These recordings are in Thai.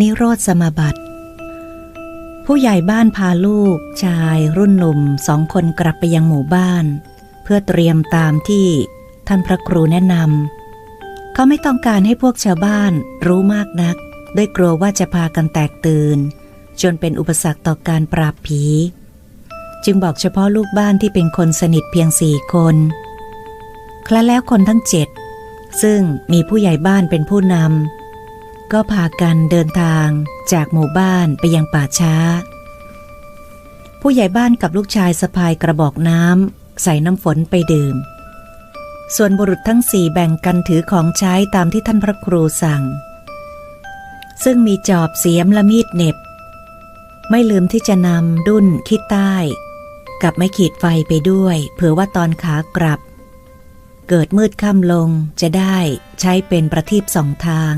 นิโรธสมาบัติ ผู้ใหญ่บ้านพาลูกชายรุ่นหนุ่มสองคนกลับไปยังหมู่บ้าน เพื่อเตรียมตามที่ท่านพระครูแนะนำเขาไม่ต้องการให้พวกชาวบ้านรู้มากนัก ด้วยกลัวว่าจะพากันแตกตื่น จนเป็นอุปสรรคต่อการปราบผี จึงบอกเฉพาะลูกบ้านที่เป็นคนสนิทเพียงสี่คนคละแล้วคนทั้งเจ็ดซึ่งมีผู้ใหญ่บ้านเป็นผู้นำ ก็พากันเดินทางจากหมู่บ้านไปยังป่าช้า ผู้ใหญ่บ้านกับลูกชายสะพายกระบอกน้ำใส่น้ำฝนไปดื่ม ส่วนบุรุษทั้งสี่แบ่งกันถือของใช้ตามที่ท่านพระครูสั่ง ซึ่งมีจอบเสียมและมีดเน็บ ไม่ลืมที่จะนำดุ้นขี้ใต้ กับไม้ขีดไฟไปด้วยเผื่อว่าตอนขากลับ เกิดมืดค่ำลงจะได้ใช้เป็นประทีปสองทาง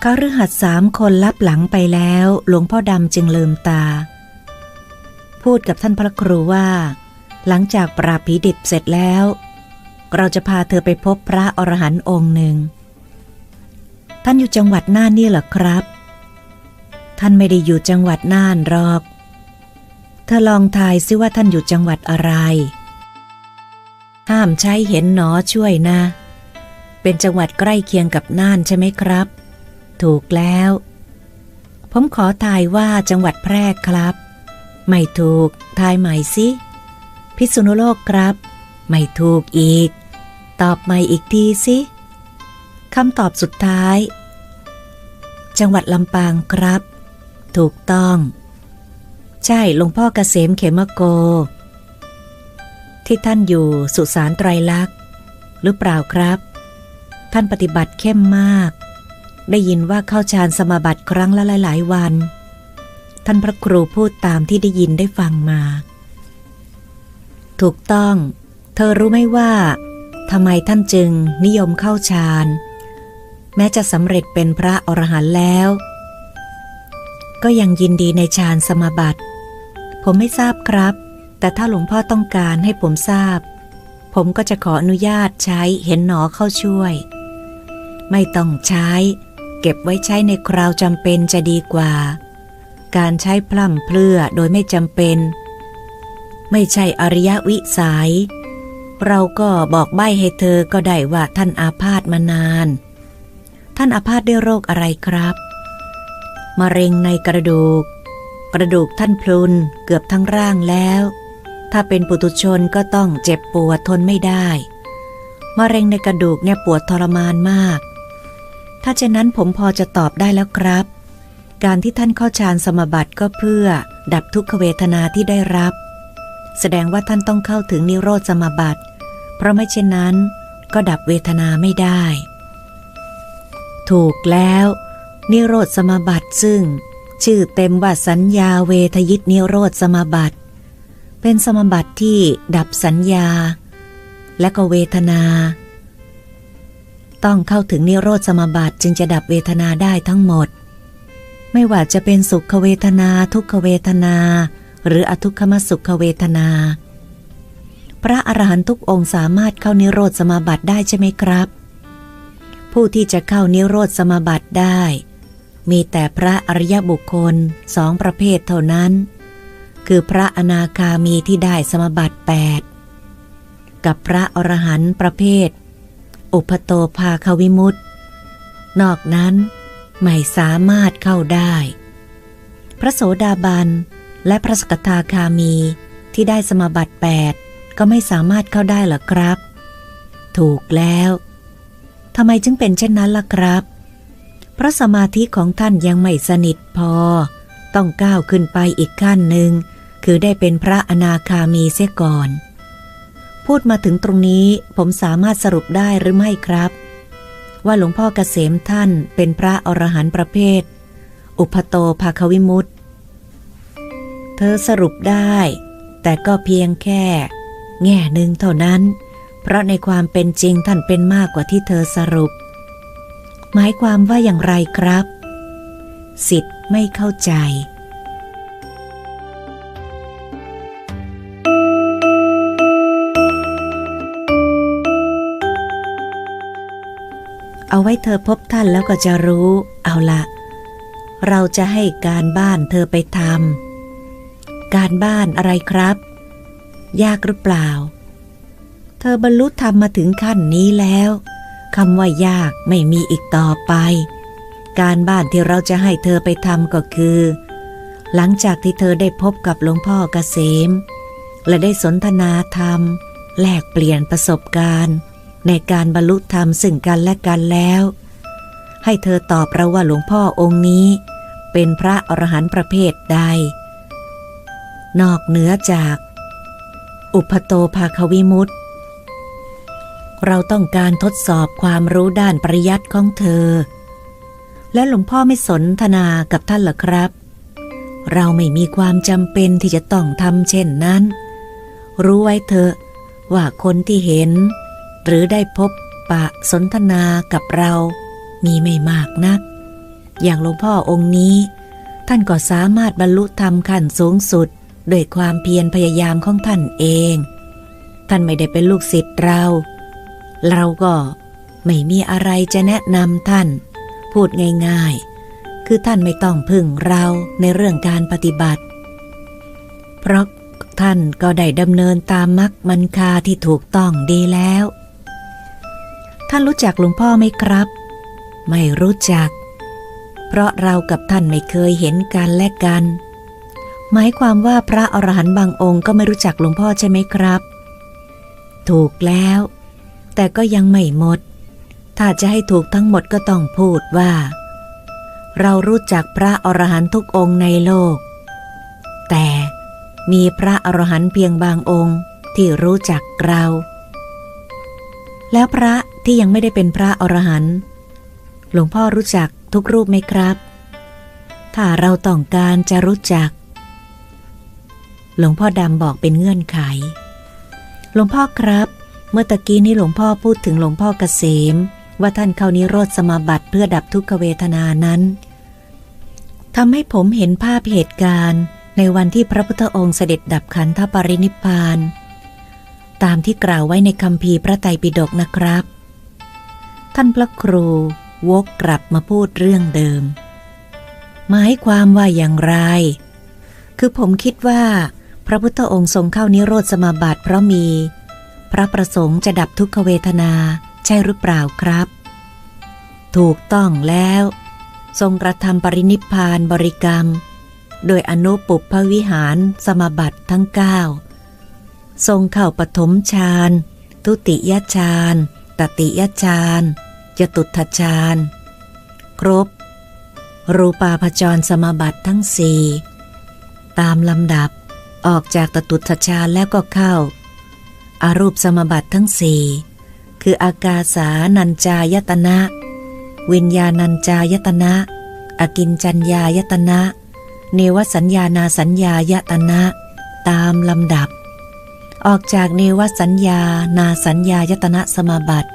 เขาฤหัสสามคนลับหลังไปแล้ว หลวงพ่อดำจึงลืมตา พูดกับท่านพระครูว่า หลังจากปราบผีดิบเสร็จแล้ว เราจะพาเธอไปพบพระอรหันต์องค์หนึ่ง ท่านอยู่จังหวัดน่านนี่เหรอครับ ท่านไม่ได้อยู่จังหวัดน่านหรอก เธอลองทายซิว่าท่านอยู่จังหวัดอะไร ห้ามใช้เห็นหนอช่วยนะ เป็นจังหวัดใกล้เคียงกับน่านใช่ไหมครับ ถูกแล้ว ผมขอทายว่าจังหวัดแพร่ครับ ไม่ถูก ทายใหม่สิ พิษณุโลกครับ ไม่ถูกอีก ตอบใหม่อีกทีสิคำตอบสุดท้าย จังหวัดลำปางครับ ถูกต้อง ใช่หลวงพ่อเกษมเขมโก ที่ท่านอยู่สุสานไตรลักษณ์ หรือเปล่าครับ ท่านปฏิบัติเข้มมาก ได้ยินว่าเข้าฌานสมาบัติครั้งละหลายๆวัน ท่านพระครูพูดตามที่ได้ยินได้ฟังมา ถูกต้อง เธอรู้ไหมว่าทำไมท่านจึงนิยมเข้าฌานแม้จะสำเร็จเป็นพระอรหันต์แล้ว ก็ยังยินดีในฌานสมาบัติ ผมไม่ทราบครับ แต่ถ้าหลวงพ่อต้องการให้ผมทราบ ผมก็จะขออนุญาตใช้เห็นหนอเข้าช่วย ไม่ต้องใช้ เก็บไว้ใช้ในคราวจำเป็นจะดีกว่า การใช้พล่ำเพลื่อโดยไม่จำเป็น ไม่ใช่อริยวิสัยเราก็บอกใบ้ให้เธอก็ได้ว่าท่านอาพาธมานาน ท่านอาพาธด้วยโรคอะไรครับมะเร็งในกระดูก กระดูกท่านพลุนเกือบทั้งร่างแล้ว ถ้าเป็นปุถุชนก็ต้องเจ็บปวดทนไม่ได้มะเร็งในกระดูกเนี่ยปวดทรมานมาก ถ้าเช่นนั้นผมพอจะตอบได้แล้วครับ การที่ท่านเข้าฌานสมบัติก็เพื่อดับทุกขเวทนาที่ได้รับ แสดงว่าท่านต้องเข้าถึงนิโรธสมบัติ เพราะไม่เช่นนั้น ก็ดับเวทนาไม่ได้ ถูกแล้ว นิโรธสมบัติซึ่ง ชื่อเต็มว่าสัญญาเวทยิตนิโรธสมบัติ เป็นสมบัติที่ดับสัญญา และก็เวทนา ต้องเข้าถึงนิโรธสมาบัติจึงจะดับเวทนาได้ทั้งหมด ไม่ว่าจะเป็นสุขเวทนาทุกขเวทนา หรืออทุกขมสุขเวทนา พระอรหันตุกองค์สามารถเข้านิโรธสมาบัติได้ใช่ไหมครับ ผู้ที่จะเข้านิโรธสมาบัติได้ มีแต่พระอริยบุคคลสองประเภทเท่านั้น คือพระอนาคามีที่ได้สมบัติแปดกับพระอรหันต์ประเภท อุปโตภาควิมุตตนอกนั้นไม่สามารถเข้าได้ พระโสดาบันและพระสกทาคามีที่ได้สมบัติแปดก็ไม่สามารถเข้าได้หรอครับ ถูกแล้วทำไมจึงเป็นเช่นนั้นล่ะครับ เพราะสมาธิของท่านยังไม่สนิทพอ ต้องก้าวขึ้นไปอีกขั้นหนึ่ง คือได้เป็นพระอนาคามีเสียก่อน พูดมาถึงตรงนี้ผมสามารถสรุปได้หรือไม่ครับ ว่าหลวงพ่อเกษมท่านเป็นพระอรหันต์ประเภท อุปโตภาควิมุตตเธอสรุปได้ แต่ก็เพียงแค่ แง่หนึ่งเท่านั้น เพราะในความเป็นจริงท่านเป็นมากกว่าที่เธอสรุป หมายความว่าอย่างไรครับ สิทธิ์ไม่เข้าใจ เอาไว้เธอพบท่านแล้วก็จะรู้ เอาละ เราจะให้การบ้านเธอไปทำ การบ้านอะไรครับ ยากหรือเปล่า เธอบรรลุธรรมมาถึงขั้นนี้แล้วคำว่ายากไม่มีอีกต่อไป การบ้านที่เราจะให้เธอไปทำก็คือ หลังจากที่เธอได้พบกับหลวงพ่อเกษม และได้สนทนาธรรม แลกเปลี่ยนประสบการณ์ ในการบรรลุธรรมซึ่งกันและกันแล้ว ให้เธอตอบเราว่าหลวงพ่อองค์นี้ เป็นพระอรหันต์ประเภทใด นอกเหนือจาก อุปโตภาควิมุตตเราต้องการทดสอบความรู้ด้านปริยัติของเธอ แล้วหลวงพ่อไม่สนทนากับท่านหรอครับ เราไม่มีความจำเป็นที่จะต้องทำเช่นนั้น รู้ไว้เถอะว่าคนที่เห็น หรือได้พบปะสนทนากับเรา มีไม่มากนัก อย่างหลวงพ่อองค์นี้ ท่านก็สามารถบรรลุธรรมขั้นสูงสุดด้วยความเพียรพยายามของท่านเอง ท่านไม่ได้เป็นลูกศิษย์เรา เราก็ไม่มีอะไรจะแนะนำท่าน พูดง่ายๆ คือท่านไม่ต้องพึ่งเราในเรื่องการปฏิบัติ เพราะท่านก็ได้ดำเนินตามมรรคมันคาที่ถูกต้องดีแล้ว ท่านรู้จักหลวงพ่อไหมครับ ไม่รู้จัก เพราะเรากับท่านไม่เคยเห็นกันและกัน หมายความว่าพระอรหันต์บางองค์ก็ไม่รู้จักหลวงพ่อใช่ไหมครับ ถูกแล้ว แต่ก็ยังไม่หมด ถ้าจะให้ถูกทั้งหมดก็ต้องพูดว่า เรารู้จักพระอรหันต์ทุกองค์ในโลก แต่มีพระอรหันต์เพียงบางองค์ที่รู้จักเรา แล้วพระ ที่ยังไม่ได้เป็นพระอรหันต์หลวงพ่อรู้จักทุกรูปไหมครับ ถ้าเราต้องการจะรู้จัก หลวงพ่อดำบอกเป็นเงื่อนไข หลวงพ่อครับ เมื่อตะกี้นี้หลวงพ่อพูดถึงหลวงพ่อเกษม ว่าท่านเข้านิโรธสมาบัติเพื่อดับทุกขเวทนานั้นทำให้ผมเห็นภาพเหตุการณ์ ในวันที่พระพุทธองค์เสด็จดับขันธปรินิพาน ตามที่กล่าวไว้ในคำพีพระไตรปิฎกนะครับ ท่านพระครูวกกลับมาพูดเรื่องเดิม หมายความว่าอย่างไร คือผมคิดว่า พระพุทธองค์ทรงเข้านิโรธสมาบัติเพราะมี พระประสงค์จะดับทุกขเวทนาใช่หรือเปล่าครับ ถูกต้องแล้ว ทรงกระทำปรินิพานบริกรรม โดยอนุปุพวิหารสมาบัติทั้งเก้าทรงเข้าปฐมฌานทุติยฌานตติยฌาน จตุทฌาน ครบ รูปาพจรสมาบัติทั้งสี่ตามลำดับออกจากตตุทฌานแล้วก็เข้าอารูปสมาบัติทั้งสี่คืออากาสานัญจายตนะ วิญญาณัญจายตนะ อกินจัญญายตนะ เนวสัญญานาสัญญายตนะ ตามลำดับ ออกจากเนวสัญญานาสัญญายตนะสมาบัติ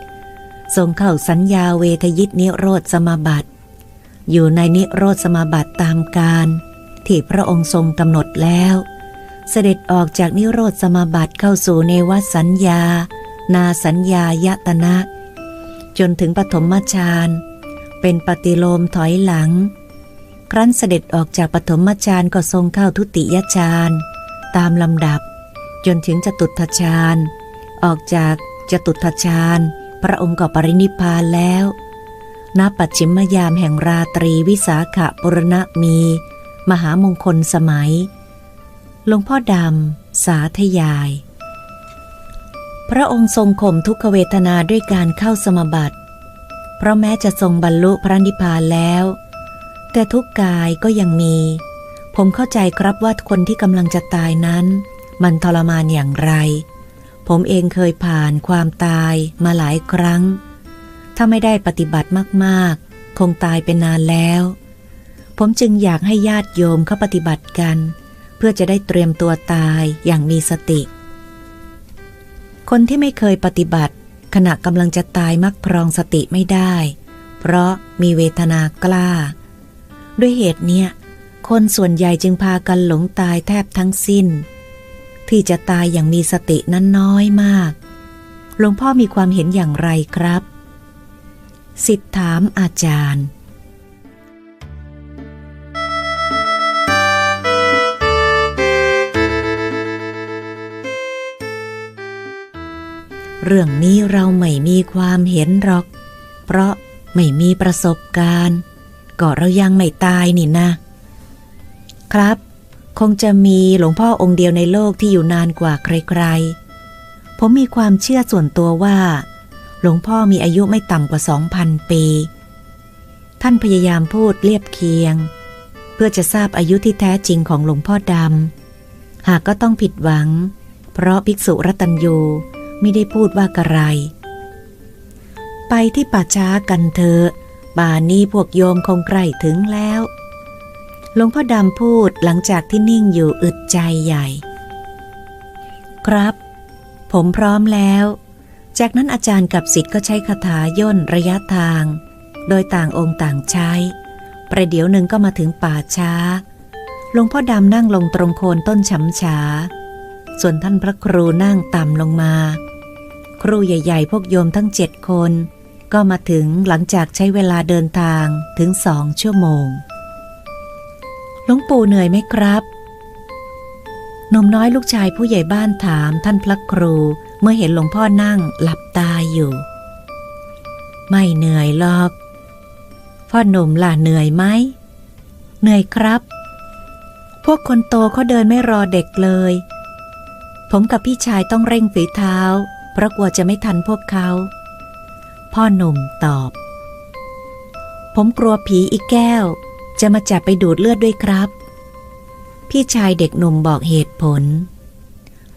ทรงเข้าสัญญาเวทยิตนิโรธสมาบัติ อยู่ในนิโรธสมาบัติตามการที่พระองค์ทรงกำหนดแล้ว เสด็จออกจากนิโรธสมาบัติเข้าสู่เนวสัญญา นาสัญญายตนะ จนถึงปฐมฌานเป็นปฏิโลมถอยหลัง ครั้นเสด็จออกจากปฐมฌานก็ทรงเข้าทุติยฌานตามลำดับ จนถึงจตุตถฌานออกจากจตุตถฌาน พระองค์ก็ปรินิพานแล้วณปัจฉิมยามแห่งราตรีวิสาขบุรณมี มหามงคลสมัย หลวงพ่อดำ สาธยาย พระองค์ทรงข่มทุกขเวทนาด้วยการเข้าสมบัติ เพราะแม้จะทรงบรรลุพระนิพพานแล้ว แต่ทุกกายก็ยังมี ผมเข้าใจครับว่าคนที่กำลังจะตายนั้น มันทรมานอย่างไร ผมเองเคยผ่านความตายมาหลายครั้ง ถ้าไม่ได้ปฏิบัติมากๆ คงตายเป็นนานแล้ว ผมจึงอยากให้ญาติโยมเข้าปฏิบัติกัน เพื่อจะได้เตรียมตัวตายอย่างมีสติ คนที่ไม่เคยปฏิบัติ ขณะกำลังจะตายมักพรองสติไม่ได้ เพราะมีเวทนากล้า ด้วยเหตุเนี้ยคนส่วนใหญ่จึงพากันหลงตายแทบทั้งสิ้น ที่จะตายอย่างมีสตินั้นน้อยมาก หลวงพ่อมีความเห็นอย่างไรครับ สิทธถามอาจารย์ เรื่องนี้เราไม่มีความเห็นหรอก เพราะไม่มีประสบการณ์ ก็เรายังไม่ตายนี่นะ ครับ คงจะมีหลวงพ่อองค์เดียวในโลกที่อยู่นานกว่าใครๆ ผมมีความเชื่อส่วนตัวว่า หลวงพ่อมีอายุไม่ต่ำกว่าสองพันปี ท่านพยายามพูดเรียบเคียง เพื่อจะทราบอายุที่แท้จริงของหลวงพ่อดำ หากก็ต้องผิดหวัง เพราะภิกษุรัตัญยูไม่ได้พูดว่ากระไร ไปที่ป่าช้ากันเถอะป่านี้พวกโยมคงใกล้ถึงแล้ว หลวงพ่อดำพูดหลังจากที่นิ่งอยู่อึดใจใหญ่ ครับ ผมพร้อมแล้ว จากนั้นอาจารย์กับศิษย์ก็ใช้คาถาย่นระยะทาง โดยต่างองค์ต่างใช้ ประเดี๋ยวหนึ่งก็มาถึงป่าช้าหลวงพ่อดำนั่งลงตรงโคนต้นฉำฉา ส่วนท่านพระครูนั่งต่ำลงมา ครูใหญ่ ๆ พวกโยมทั้งเจ็ดคน ก็มาถึงหลังจากใช้เวลาเดินทางถึงสองชั่วโมง หลวงปู่เหนื่อยไหมครับหนมน้อยลูกชายผู้ใหญ่บ้านถามท่านพระครูเมื่อเห็นหลวงพ่อนั่งหลับตาอยู่ ไม่เหนื่อยหรอก พ่อหนุ่มล่ะเหนื่อยไหมเหนื่อยครับ พวกคนโตเขาเดินไม่รอเด็กเลย ผมกับพี่ชายต้องเร่งฝีเท้า เพราะกลัวจะไม่ทันพวกเขา พ่อหนุ่มตอบ ผมกลัวผีอีกแก้ว จะมาจับไปดูดเลือดด้วยครับ พี่ชายเด็กหนุ่มบอกเหตุผล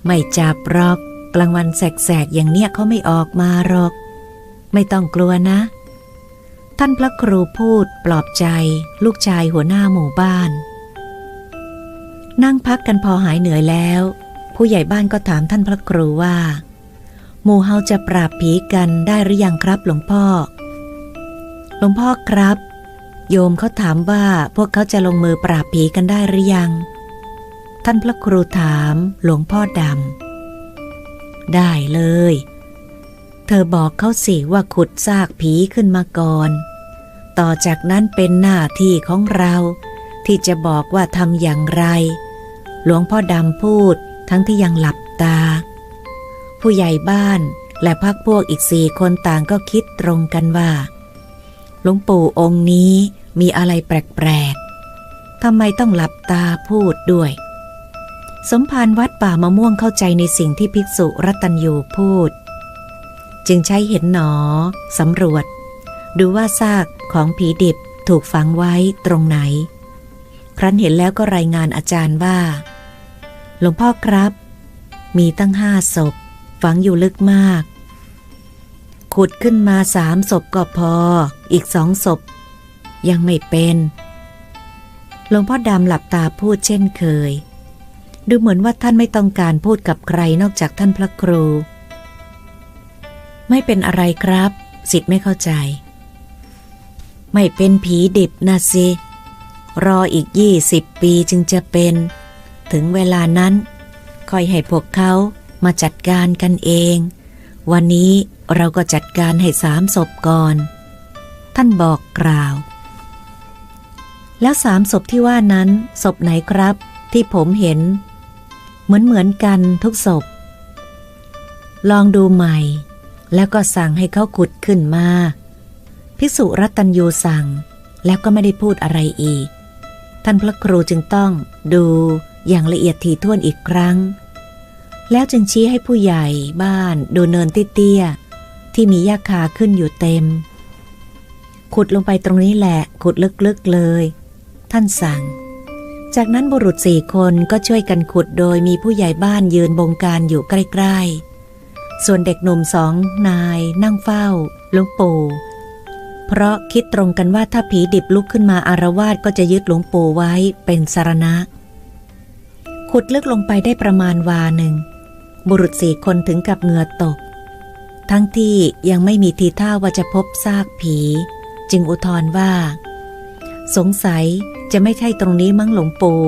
ไม่จับหรอก กลางวันแสกๆอย่างเนี้ยเขาไม่ออกมาหรอก ไม่ต้องกลัวนะ ท่านพระครูพูดปลอบใจ ลูกชายหัวหน้าหมู่บ้าน นั่งพักกันพอหายเหนื่อยแล้ว ผู้ใหญ่บ้านก็ถามท่านพระครูว่า หมู่เฮาจะปราบผีกันได้หรือยังครับหลวงพ่อหลวงพ่อครับ โยมเขาถามว่าพวกเขาจะลงมือปราบผีกันได้หรือยัง ท่านพระครูถามหลวงพ่อดำ ได้เลย เธอบอกเขาสิว่าขุดซากผีขึ้นมาก่อน ต่อจากนั้นเป็นหน้าที่ของเรา ที่จะบอกว่าทำอย่างไร หลวงพ่อดำพูดทั้งที่ยังหลับตา ผู้ใหญ่บ้านและพักพวกอีกสี่คนต่างก็คิดตรงกันว่า หลวงปู่องค์นี้มีอะไรแปลกๆทำไมต้องหลับตาพูดด้วย สมภารวัดป่ามะม่วงเข้าใจในสิ่งที่ภิกษุรัตัญยูพูด จึงใช้เห็นหนอสำรวจ ดูว่าซากของผีดิบถูกฝังไว้ตรงไหน ครั้นเห็นแล้วก็รายงานอาจารย์ว่า หลวงพ่อครับ มีตั้งห้าศพ ฝังอยู่ลึกมาก ขุดขึ้นมาสามศพก็พอ อีกสองศพ ยังไม่เป็นหลวงพ่อดำหลับตาพูดเช่นเคย ดูเหมือนว่าท่านไม่ต้องการพูดกับใครนอกจากท่านพระครู ไม่เป็นอะไรครับสิทธิ์ไม่เข้าใจ ไม่เป็นผีดิบนะสิ รออีกยี่สิบปีจึงจะเป็น ถึงเวลานั้นคอยให้พวกเขามาจัดการกันเอง วันนี้ เราก็จัดการให้สามศพก่อน ท่านบอกกล่าว แล้วสามศพที่ว่านั้นศพไหนครับ ที่ผมเห็น เหมือนเหมือนกันทุกศพ ลองดูใหม่ แล้วก็สั่งให้เขาขุดขึ้นมาภิกษุรัตัญยูสั่ง แล้วก็ไม่ได้พูดอะไรอีก ท่านพระครูจึงต้องดูอย่างละเอียดถี่ถ้วนอีกครั้งแล้วจึงชี้ให้ผู้ใหญ่บ้านดูเนินเตี้ย ที่มีหญ้าคาขึ้นอยู่เต็ม ขุดลงไปตรงนี้แหละ ขุดลึกๆเลย ท่านสั่ง จากนั้นบุรุษสี่คนก็ช่วยกันขุดโดยมีผู้ใหญ่บ้านยืนบงการอยู่ใกล้ๆ ส่วนเด็กหนุ่มสองนายนั่งเฝ้าหลวงปู่เพราะคิดตรงกันว่าถ้าผีดิบลุกขึ้นมาอารวาสก็จะยึดหลวงปู่ไว้เป็นสารณะ ขุดลึกลงไปได้ประมาณวาหนึ่ง บุรุษสี่คนถึงกับเหงื่อตก ทั้งที่ยังไม่มีทีท่าว่าจะพบซากผี จึงอุทธรว่า สงสัยจะไม่ใช่ตรงนี้มั้งหลวงปู่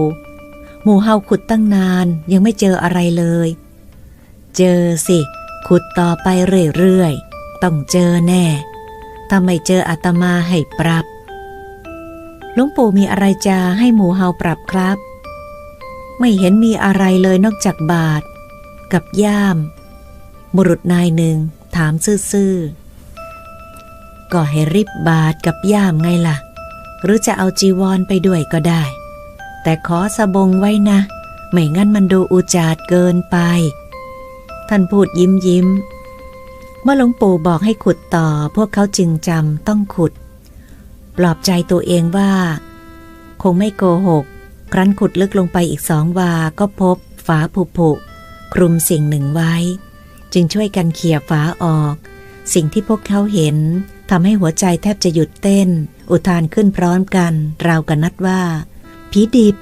หมู่เฮาขุดตั้งนานยังไม่เจออะไรเลย เจอสิ ขุดต่อไปเรื่อยๆ ต้องเจอแน่ถ้าไม่เจออาตมาให้ปรับหลวงปู่มีอะไรจะให้หมู่เฮาปรับครับ ไม่เห็นมีอะไรเลยนอกจากบาท กับย่าม บุรุษนายหนึ่ง ถามซื่อๆ ก็ให้ริบบาทกับย่ามไงล่ะ หรือจะเอาจีวรไปด้วยก็ได้ แต่ขอสบงไว้นะ ไม่งั้นมันดูอุจาดเกินไป ท่านพูดยิ้มยิ้ม เมื่อหลวงปู่บอกให้ขุดต่อพวกเขาจึงจำต้องขุด ปลอบใจตัวเองว่า คงไม่โกหก ครั้นขุดลึกลงไปอีกสองวาก็พบฝาผุผุคลุมสิ่งหนึ่งไว้ จึงช่วยกันเขี่ยฝาออก สิ่งที่พวกเขาเห็นทำให้หัวใจแทบจะหยุดเต้น อุทานขึ้นพร้อมกัน ราวกันนัดว่า ผีดิบ